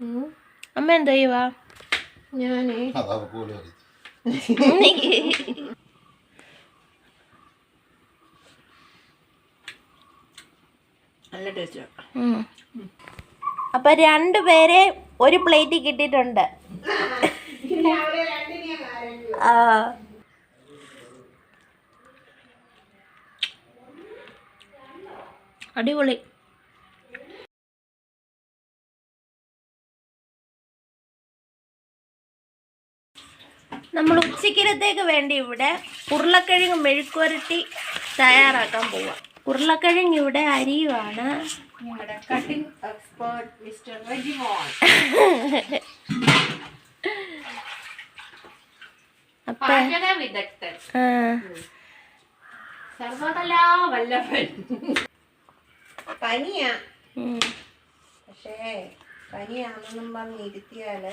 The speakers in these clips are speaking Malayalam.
അമ്മ എന്താ ചെയ്യുവാ? ഞാനേ. നല്ല ടേസ്റ്റ്. അപ്പൊ രണ്ടുപേരെ ഒരു പ്ലേറ്റ് കിട്ടിയിട്ടുണ്ട്. ആ. അടിപൊളി. നമ്മൾ ഉച്ചക്കിരത്തേക്ക് വേണ്ടി ഇവിടെ ഉരുളക്കിഴങ്ങ് മെഴുക്കുരട്ടി തയ്യാറാക്കാൻ പോവാം. ഉരുളക്കിഴങ്ങ് ഇവിടെ അരിയുവാണ്. അപ്പൊ വല്ലഭൻ. പനിയാ. പക്ഷേ പനിയാണെന്നും പറഞ്ഞ് ഇരുത്തിയാൽ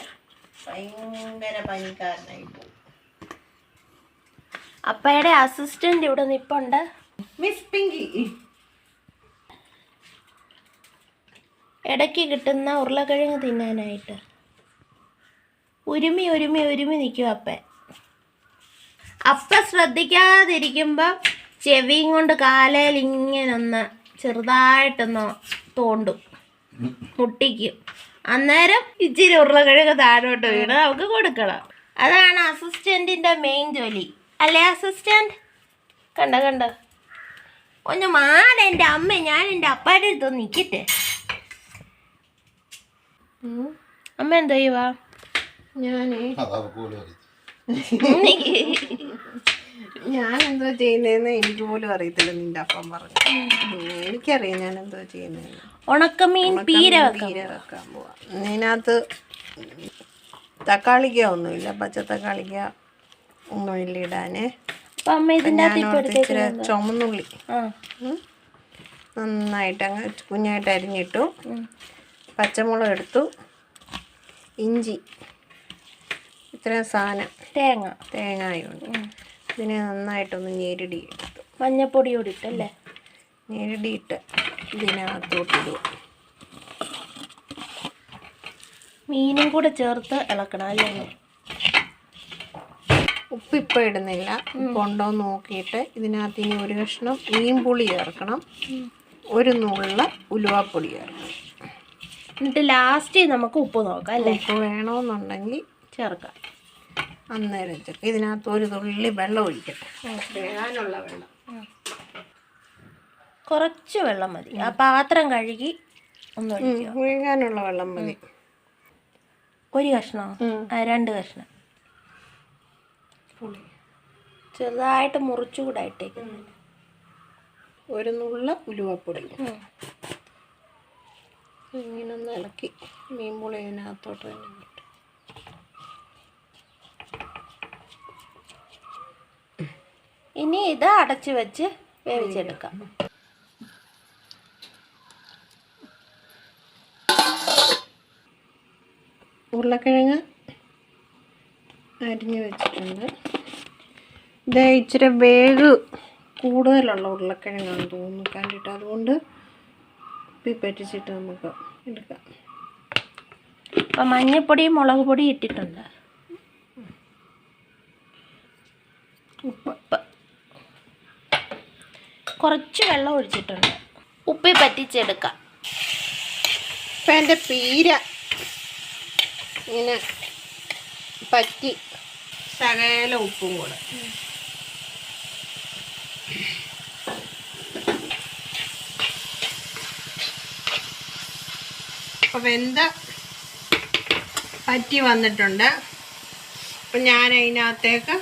ഭയങ്കര പനിക്കാരനായി പോകും അപ്പയുടെ അസിസ്റ്റന്റ് ഇവിടെ നിപ്പുണ്ട്. മിസ് പിങ്കി ഇടയ്ക്ക് കിട്ടുന്ന ഉരുളക്കിഴങ്ങ് തിന്നാനായിട്ട്. ഉരുമി ഉരുമി ഉരുമി നിൽക്കും അപ്പ. അപ്പ ശ്രദ്ധിക്കാതിരിക്കുമ്പോൾ ചെവിയും കൊണ്ട് കാലയിൽ ഇങ്ങനെ ഒന്ന് ചെറുതായിട്ടൊന്ന് തോണ്ടും. മുട്ടിക്കും. അന്നേരം ഇച്ചിരി ഉരുളക്കിഴങ്ങ് താഴോട്ട് വീണ് നമുക്ക് കൊടുക്കണം. അതാണ് അസിസ്റ്റന്റിന്റെ മെയിൻ ജോലി. അല്ലേ അസിസ്റ്റന്റ് കണ്ട കണ്ട? ഒന്ന് മാറ എന്റെ അമ്മ ഞാൻ എന്റെ അപ്പാടെ അടുത്ത് നിൽക്കട്ടെ അമ്മ എന്താ ചെയ്യുവാ? ഞാനേ അത് അവർക്ക് പോലും അറിയത്തില്ല ഞാൻ എന്തോ ചെയ്യുന്നതെന്ന് എനിക്ക് പോലും അറിയത്തില്ല നിന്റെ അപ്പം പറഞ്ഞു. എനിക്കറിയാം ഞാൻ എന്തോ ചെയ്യുന്നതെന്ന്. ഉണക്കമീൻ പീര പീര വെക്കാൻ പോവാം. ഇതിനകത്ത് തക്കാളിക്ക ഒന്നുമില്ല പച്ച തക്കാളിക്ക ഒന്നുമില്ല ഇടാനേ. ഇച്ചിരി ചുമന്നുള്ളി. നന്നായിട്ട് അങ്ങ് കുഞ്ഞായിട്ട് അരിഞ്ഞിട്ടു. പച്ചമുളക് എടുത്തു. ഇഞ്ചി. ഇത്രയും സാധനം. തേങ്ങ. തേങ്ങായുണ്ട് ഇതിനെ നന്നായിട്ടൊന്ന് ഞെരടി എടുത്തു. മഞ്ഞപ്പൊടി കൂടി ഇട്ടല്ലേ ഞെരടിയിട്ട് ഇതിനകത്തോട്ടിടുക. മീനും കൂടെ ചേർത്ത് ഇളക്കണം അല്ലേ? ഉപ്പ് ഇപ്പം ഇടുന്നില്ല കൊണ്ടോ നോക്കിയിട്ട് ഇതിനകത്ത് ഇനി ഒരു കഷ്ണം മീൻപുളി ചേർക്കണം. ഒരു നുള്ള ഉലുവാപ്പൊടി ചേർക്കണം. എന്നിട്ട് ലാസ്റ്റ് നമുക്ക് ഉപ്പ് നോക്കാം അല്ലേ? ഉപ്പ് വേണമെന്നുണ്ടെങ്കിൽ ചേർക്കാം. അന്നേരം ചേർക്കാം ഇതിനകത്ത് ഒരു തുള്ളി വെള്ളം ഒഴിക്കട്ടെ. വേകാനുള്ള വെള്ളം. കുറച്ച് വെള്ളം മതി. ആ പാത്രം കഴുകി ഒന്ന് ഒഴിക്കാനുള്ള വെള്ളം മതി. ഒരു കഷ്ണം? രണ്ട് കഷ്ണം. പുളി. ചെറുതായിട്ട് മുറിച്ചുകൂടെ ഒരു നുള്ള ഉലുവപ്പൊടി. ഇങ്ങനെ ഒന്ന് ഇളക്കി മീൻപുളി ഇതിനകത്തോട്ട് തന്നെ. ഇനി ഇത് അടച്ചു വെച്ച് വേവിച്ചെടുക്കാം. ഉരുളക്കിഴങ്ങ് അരിഞ്ഞു വെച്ചിട്ടുണ്ട്. ഇത് ഇച്ചിരി വേഗ് കൂടുതലുള്ള ഉരുളക്കിഴങ്ങാണ് തോന്നുന്നു കണ്ടിട്ട്. അതുകൊണ്ട് ഉപ്പി പറ്റിച്ചിട്ട് നമുക്ക് എടുക്കാം. അപ്പം മഞ്ഞൾപ്പൊടി മുളക് പൊടിയും ഇട്ടിട്ടുണ്ട്. ഉപ്പ്. ഉപ്പ്. കുറച്ച് വെള്ളം ഒഴിച്ചിട്ടുണ്ട്. ഉപ്പി പറ്റിച്ചെടുക്കാം. ഇപ്പം എന്റെ പീര ഇങ്ങനെ പറ്റി ശകല ഉപ്പും കൂടെ. അപ്പം വെന്ത പറ്റി വന്നിട്ടുണ്ട്. അപ്പം ഞാൻ അതിനകത്തേക്ക്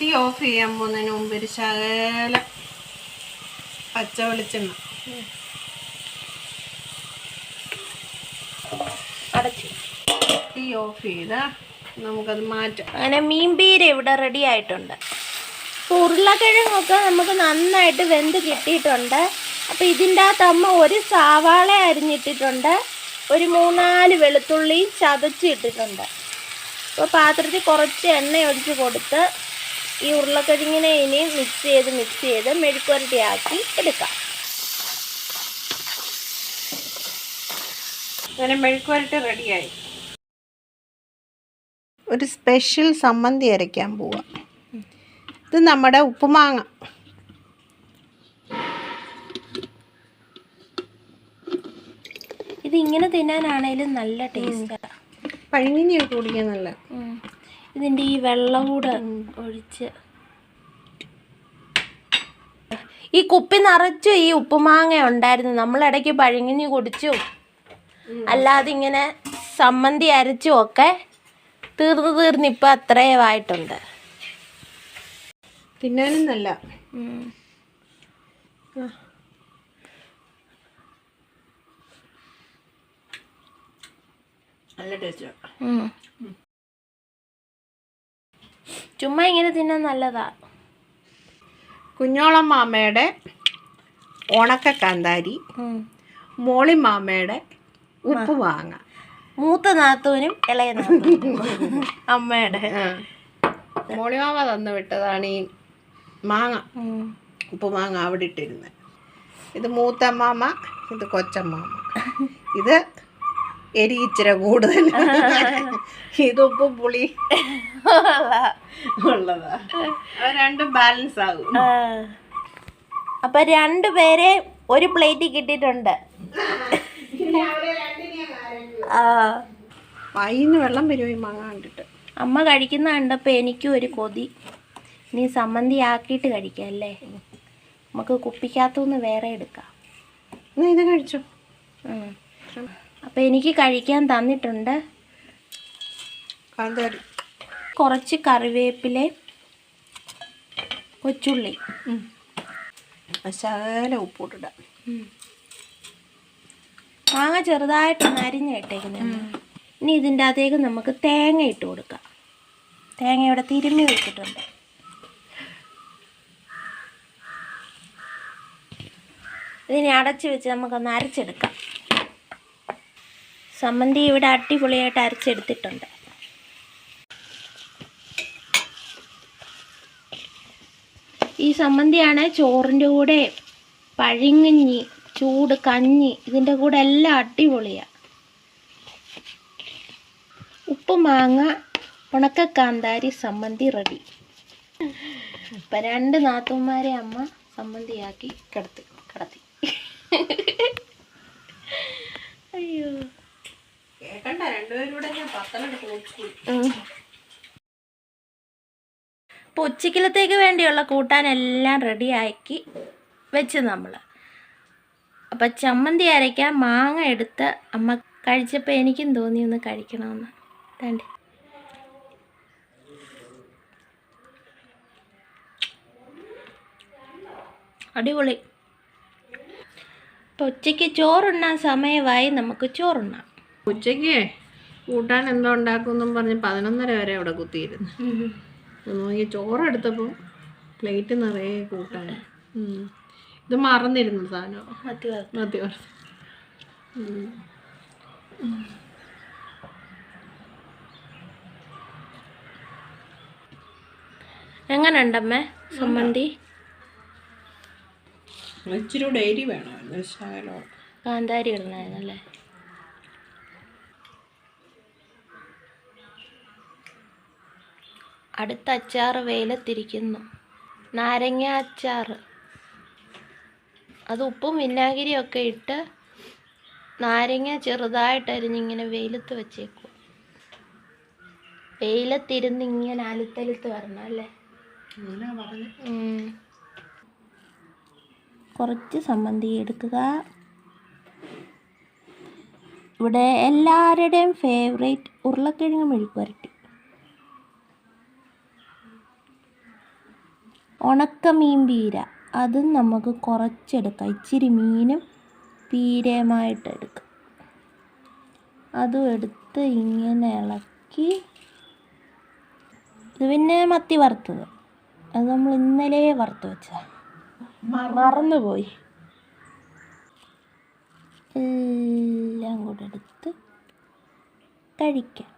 തീ ഓഫ് ചെയ്യാൻ പോകുന്നതിന് മുമ്പ് ഒരു ശകല പച്ച വെളിച്ചെണ്ണ. അടച്ചു. തീ ഓഫ് ചെയ്ത് നമുക്കത് മാറ്റാം. അങ്ങനെ മീൻ പീര ഇവിടെ റെഡി ആയിട്ടുണ്ട്. അപ്പോൾ ഉരുളക്കിഴങ്ങൊക്കെ നമുക്ക് നന്നായിട്ട് വെന്ത് കിട്ടിയിട്ടുണ്ട്. അപ്പോൾ ഇതിന്റെ അകത്ത് അമ്മ ഒരു സവാള അരിഞ്ഞിട്ടിട്ടുണ്ട്. ഒരു മൂന്നാൽ വെളുത്തുള്ളിയും ചതച്ചിട്ടിട്ടുണ്ട്. അപ്പോൾ പാത്രത്തിൽ കുറച്ച് എണ്ണ ഒഴിച്ച് കൊടുത്ത് ഈ ഉരുളക്കിഴങ്ങിനെ ഇനി മിക്സ് ചെയ്ത് മിക്സ് ചെയ്ത് മെഴുക്കുരട്ടിയാക്കി എടുക്കാം. അങ്ങനെ മെഴുക്കുവരട്ടി റെഡിയായി. ഒരു സ്പെഷ്യൽ സമ്മന്തി അരയ്ക്കാൻ പോവാം. ഇത് നമ്മുടെ ഉപ്പുമാങ്ങ. ഇത് ഇങ്ങനെ തിന്നാനാണേലും നല്ല ടേസ്റ്റാണ് പഴങ്ങിനിയൊക്കെ കുടിക്കാൻ നല്ല ഇതിന്റെ ഈ വെള്ളം കൂടെ ഒഴിച്ച്. ഈ കുപ്പി നിറച്ച് ഈ ഉപ്പുമാങ്ങ ഉണ്ടായിരുന്നു. നമ്മൾ ഇടയ്ക്ക് പഴങ്ങിഞ്ഞ് കുടിച്ചു. അല്ലാതെ ഇങ്ങനെ സമ്മന്തി അരച്ചും ഒക്കെ തീർന്നു തീർന്ന് ഇപ്പം അത്രയുമായിട്ടുണ്ട് തിന്നാനും നല്ല. നല്ല ടേസ്റ്റ്. ചുമ്മാ ഇങ്ങനെ തിന്നാൻ നല്ലതാ. കുഞ്ഞോളം മാമയുടെ ഉണക്ക കാന്താരി മോളി മാമയുടെ ഉപ്പ് മാങ്ങ. മൂത്ത നാത്തൂനും ഇളയ അമ്മയുടെ. മോളി മാമ തന്നു വിട്ടതാണ് ഈ മാങ്ങ. ഉപ്പ് മാങ്ങ അവിടെ ഇട്ടിരുന്നത് ഇത് മൂത്തമ്മാമ ഇത് കൊച്ചമ്മാമ ഇത് എരി ഇച്ചിരി കൂടുതൽ. ഇതൊപ്പം പുളി. ഉള്ളതാ. രണ്ടും ബാലൻസ് ആകും. അപ്പൊ രണ്ടുപേരെ ഒരു പ്ലേറ്റ് കിട്ടിയിട്ടുണ്ട്. ആ. വൈന്ന് വെള്ളം വരുമോ ഈ മാങ്ങ കണ്ടിട്ട്? അമ്മ കഴിക്കുന്ന കണ്ടപ്പോൾ എനിക്കും ഒരു കൊതി. നീ സമ്മന്തി ആക്കിയിട്ട് കഴിക്കാം അല്ലേ? നമുക്ക് കുപ്പിക്കകത്തുനിന്ന് വേറെ എടുക്കാം. ഇത് കഴിച്ചോ? ഉം. അപ്പം എനിക്ക് കഴിക്കാൻ തന്നിട്ടുണ്ട്. കുറച്ച് കറിവേപ്പില കൊച്ചുള്ളി. ശകല ഉപ്പിട്ടിടാം. മാങ്ങ ചെറുതായിട്ട് നരിഞ്ഞ് ഇട്ടേക്കുന്നത് ഇനി ഇതിന്റെ അകത്തേക്ക് നമുക്ക് തേങ്ങ ഇട്ട് കൊടുക്കാം. തേങ്ങ ഇവിടെ തിരുമ്മി വെച്ചിട്ടുണ്ട്. ഇതിനെ അടച്ച് വെച്ച് നമുക്കൊന്ന് അരച്ചെടുക്കാം. സമ്മന്തി ഇവിടെ അടിപൊളിയായിട്ട് അരച്ചെടുത്തിട്ടുണ്ട്. ഈ സമ്മന്തിയാണ് ചോറിന്റെ കൂടെ പഴിങ്ങഞ്ഞി ചൂട് കഞ്ഞി ഇതിന്റെ കൂടെ എല്ലാം അടിപൊളിയാണ് ഉപ്പ് മാങ്ങ ഉണക്കക്കാന്താരി സമ്മന്തി റെഡി. ഇപ്പം രണ്ട് നാത്തൂന്മാരെ അമ്മ സമ്മന്തിയാക്കി കിടത്തി കിടത്തി. അയ്യോ. കേക്കണ്ട രണ്ടുപേരും കൂടെ ഞാൻ പത്തനെടുത്ത് നോക്കി അപ്പോൾ ഉച്ചക്കലത്തേക്ക് വേണ്ടിയുള്ള കൂട്ടാനെല്ലാം റെഡിയാക്കി വെച്ച് നമ്മൾ അപ്പം ചമ്മന്തി അരയ്ക്കാൻ മാങ്ങ എടുത്ത് അമ്മ കഴിച്ചപ്പോൾ എനിക്കും തോന്നി ഒന്ന് കഴിക്കണമെന്ന് തണ്ടി. അടിപൊളി. അപ്പോൾ ഉച്ചയ്ക്ക് ചോറുണ്ണാൻ സമയമായി നമുക്ക് ചോറുണ്ണാം. ഉച്ചയ്ക്ക്? കൂട്ടാൻ എന്തോ ഉണ്ടാക്കുമെന്നും പറഞ്ഞ് പതിനൊന്നര വരെ അവിടെ കുത്തിയിരുന്നു. നോക്കി ചോറെടുത്തപ്പം പ്ലേറ്റ് നിറയെ കൂട്ടാൻ. ഉം. ഇത് മറന്നിരുന്നു സാധനം. മതി എങ്ങനെയുണ്ടമ്മേ സമ്മന്തി ഇച്ചിരി ഡെയിലി വേണം കാന്താരി ഇടണായിരുന്നല്ലേ അടുത്ത അച്ചാറ് വെയിലത്തിരിക്കുന്നു. നാരങ്ങ അച്ചാർ അത് ഉപ്പും വിനാഗിരിയൊക്കെ ഇട്ട് നാരങ്ങ ചെറുതായിട്ട് അരിഞ്ഞിങ്ങനെ വെയിലത്ത് വെച്ചേക്കും. വെയിലത്തിരുന്ന് ഇങ്ങനെ അലുത്തലുത്ത് വരണം അല്ലേ? കുറച്ച് സമ്മന്തി എടുക്കുക. ഇവിടെ എല്ലാവരുടെയും ഫേവറേറ്റ് ഉരുളക്കിഴങ്ങ് മെഴുക്ക് വരട്ടി ഉണക്ക മീൻ പീര അതും നമുക്ക് കുറച്ചെടുക്കാം. ഇച്ചിരി മീനും പീരയുമായിട്ട് എടുക്കാം. അതും എടുത്ത് ഇങ്ങനെ ഇളക്കി. ഇത് പിന്നെ മത്തി വറുത്തത്. അത് നമ്മൾ ഇന്നലെ വറുത്ത് വെച്ചതാ. മറന്നുപോയി. എല്ലാം കൂടെ എടുത്ത് കഴിക്കാം.